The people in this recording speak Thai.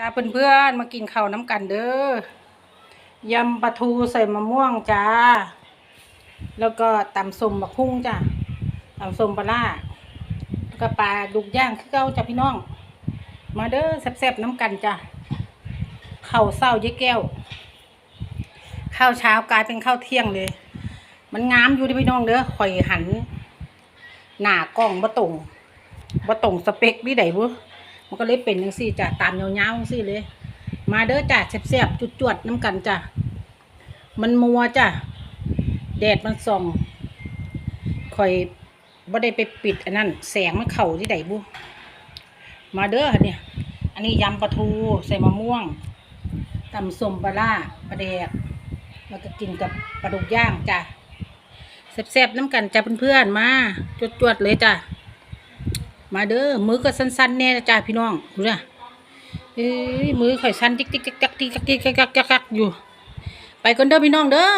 จ้าเพื่อนๆมากินข้าวน้ำกันเด้อยำปลาทูใส่มะม่วงจ้า แล้วก็ตำส้มบักพุ่งจ้าตำส้มปลาร้าแล้วก็ปลาดุกย่างคือเก้าจ้าพี่น้อง มาเด้อแซ่บๆน้ำกันจ้าข้าวเศร้าเย้แก้ว ข้าวเช้ากลายเป็นข้าวเที่ยงเลย มันงามอยู่เด้อพี่น้องเด้อข่อยหัน หน้ากล้องบ่ตรงบ่ตรงสเปคนี่ไดบุ มันก็เลยเป็นจังซี่จ้ะตามยาวๆจังซี่เลย มาเด้อจ้ะแซ่บๆจุดๆน้ำกันจ้ะมันมัวจ้ะแดดมันส่องข่อยบ่ได้ไปปิดอันนั้นแสงมันเข้าที่ไดบุมาเด้อเนี่ยอันนี้ยำปลาทูใส่มะม่วงตำส้มปลาร้าปลาแดกแล้วก็กินกับปลาดุกย่างจ้ะแซ่บๆน้ำกันจ้ะเพื่อนๆมาจวดๆเลยจ้ะ มาเด้อมือก็สั้นๆแน่จ้าพี่น้องดูนะเอ้ยมือข่อยสั้นติ๊กติ๊กติ๊กติ๊กติ๊กติ๊กๆอยู่ ไปกันเด้อพี่น้องเด้อ